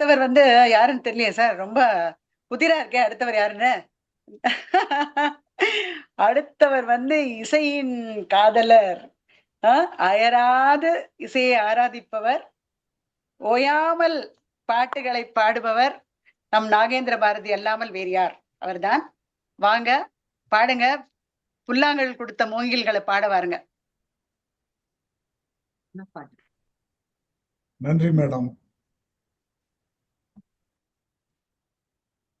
அடுத்தவர் வந்து யாருன்னு தெரியலையே சார். ரொம்ப புதிரா இருக்கே அடுத்தவர் யாருன்னு? அடுத்தவர் வந்து இசையின் காதலர். ஆஹ் அயராது இசையை ஆராதிப்பவர். ஓயாமல் பாட்டுகளை பாடுபவர். நம் நாகேந்திர பாரதி அல்லாமல் வேறு யார்? அவர்தான். வாங்க பாடுங்க. புல்லாங்கல் கொடுத்த மூங்கில்களை பாட வாருங்க. நன்றி மேடம்.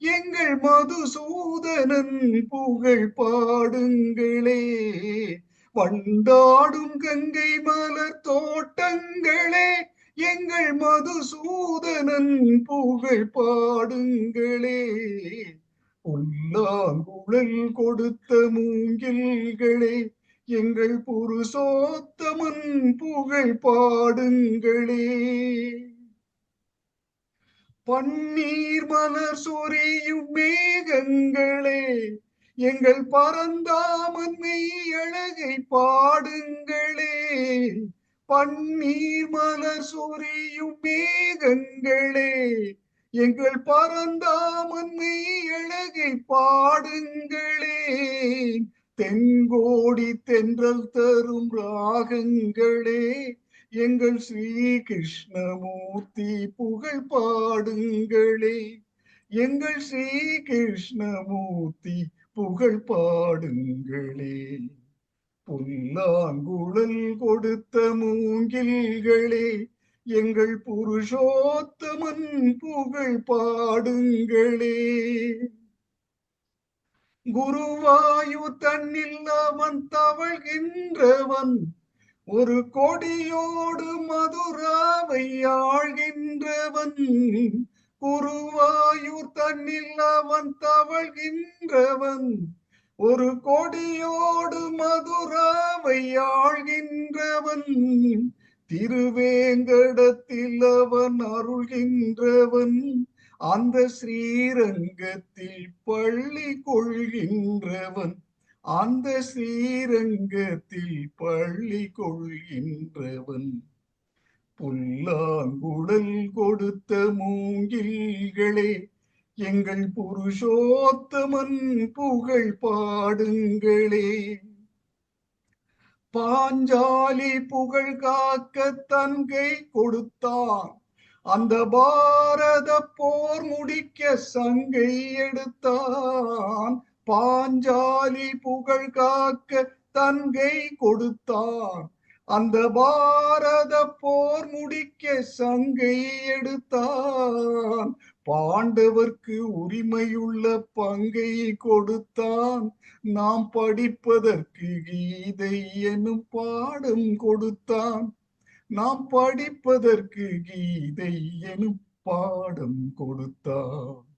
எங்கள் மதுசூதனன் புகழ் பாடுங்களே. வண்டாடும் கங்கை மலர் தோட்டங்களே எங்கள் மதுசூதனன் புகழ் பாடுங்களே. புல்லாங்குழல் கொடுத்த மூங்கில்களே எங்கள் புருஷோத்தமன் புகழ் பாடுங்களே. பன்னீர் மலர் சொரியும் மேகங்களே எங்கள் பரந்தாமன்மை அழகை பாடுங்களே. பன்னீர் மலர் சொரியும் மேகங்களே எங்கள் பரந்தாமன்மை அழகை பாடுங்களே. தென்கோடி தென்றல் தரும் ராகங்களே எங்கள் ஸ்ரீ கிருஷ்ணமூர்த்தி புகழ் பாடுங்களே. எங்கள் ஸ்ரீ கிருஷ்ணமூர்த்தி புகழ் பாடுங்களே. புல்லாங்குழல் கொடுத்த மூங்கில்களே எங்கள் புருஷோத்தமன் புகழ் பாடுங்களே. குருவாயு தன்னில் அவன் தவழ்கின்றவன் ஒரு கொடியோடு மதுராவை ஆழ்கின்றவன். குருவாயூர் தன்னில் அவன் தவழ்கின்றவன். ஒரு கொடியோடு மதுராவை ஆழ்கின்றவன். திருவேங்கடத்தில் அவன் அருள்கின்றவன். அந்த ஸ்ரீரங்கத்தில் பள்ளி கொள்கின்றவன். அந்த ஸ்ரீரங்கத்தில் பள்ளி கொள்கின்றவன் புல்லாங்குடல் கொடுத்த மூங்கில்களே எங்கள் புருஷோத்தமன் புகழ் பாடுங்களே. பாஞ்சாலி புகழ் காக்க தன்கை கொடுத்தான். அந்த பாரத போர் முடிக்க சங்கை எடுத்தான். பாஞ்சாலி புகழ் காக்க தங்கை கொடுத்தான். அந்த பாரத போர் முடிக்க சங்கை எடுத்தான். பாண்டவர்க்கு உரிமையுள்ள பங்கை கொடுத்தான். நாம் படிப்பதற்கு கீதை எனும் பாடம் கொடுத்தான். நாம் படிப்பதற்கு கீதை எனும் பாடம் கொடுத்தான்.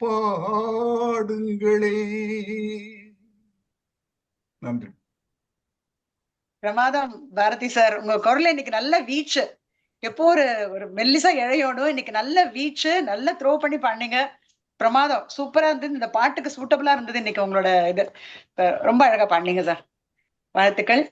பாடுங்களே. நன்றி. பிரமாதம் பாரதி சார் உங்க குரல்ல இன்னைக்கு நல்ல வீச்சு. எப்போ ஒரு ஒரு மெல்லிசா இழையோடும் இன்னைக்கு நல்ல வீச்சு நல்ல த்ரோ பண்ணி பண்ணீங்க. பிரமாதம். சூப்பரா இருந்தது. இந்த பாட்டுக்கு சூட்டபிளா இருந்தது இன்னைக்கு உங்களோட இது. ரொம்ப அழகா பண்ணீங்க சார் வாழ்த்துக்கள்.